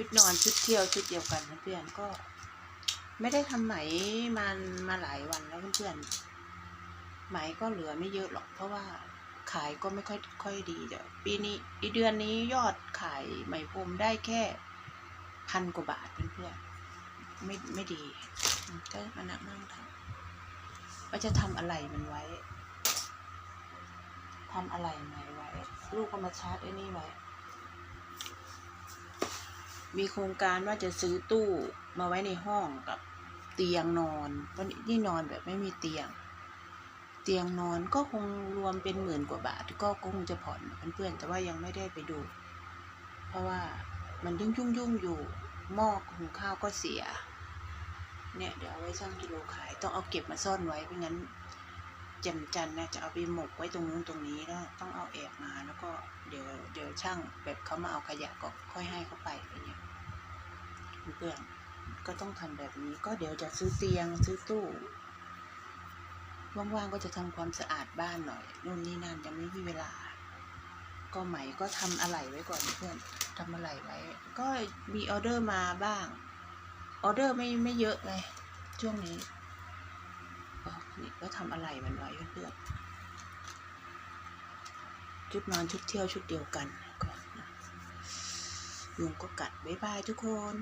ชุดนอนชุดเที่ยวชุดเดียวกันเพื่อนก็ ไม่ได้ทำไหมมันมาหลายวันแล้วเพื่อนๆไหมก็เหลือไม่เยอะหรอก เพราะว่าขายก็ไม่ค่อยค่อยดีเดี๋ยวปีนี้อีเดือนนี้ยอดขายไหมพรมได้แค่พันกว่าบาทเพื่อนๆไม่ไม่ดีก็มานั่งนั่งทำว่าจะทำอะไรมันไว้ทำอะไรไหมไว้ ลูกก็มาชาร์จไอ้นี่ไว้ มีโครงการว่าจะซื้อตู้มาไว้ในห้องกับเตียงนอนเพราะนี่นอนแบบไม่มีเตียง เตียงนอนก็คงรวมเป็นหมื่นกว่าบาทก็คงจะผ่อนเพื่อนๆแต่ว่ายังไม่ได้ไปดู เพราะว่ามันยุ่งยุ่งยุ่งอยู่หม้อหุงข้าวก็เสีย เนี่ยเดี๋ยวเอาไว้ช่างกิโลขาย ต้องเอาเก็บมาซ่อนไว้ไม่งั้นแจำจันทร์นะจะเอาไปหมกไว้ตรงนู้นตรงนี้แล้วต้องเอาแอบมาแล้วก็เดี๋ยวเดี๋ยวช่างแบบเขามาเอาขยะก็ค่อยให้เขาไปอะไรเงี้ย เพื่อนก็ต้องทำแบบนี้ ก็เดี๋ยวจะซื้อเตียงซื้อตู้ว่างๆก็จะทำความสะอาดบ้านหน่อยนู่นนี่นั่นยังไม่มีเวลา ก็ไหมก็ทำอะไหล่ไว้ก่อนเพื่อนทำอะไหล่ไว้ ก็มีออเดอร์มาบ้างออเดอร์ไม่ไม่เยอะไงช่วงนี้ก็นี่ก็ทำอะไรมันไว้เพื่อนชุดนอนชุดเที่ยวชุดเดียวกันก่อนยุงก็กัดบ๊ายบายทุกคน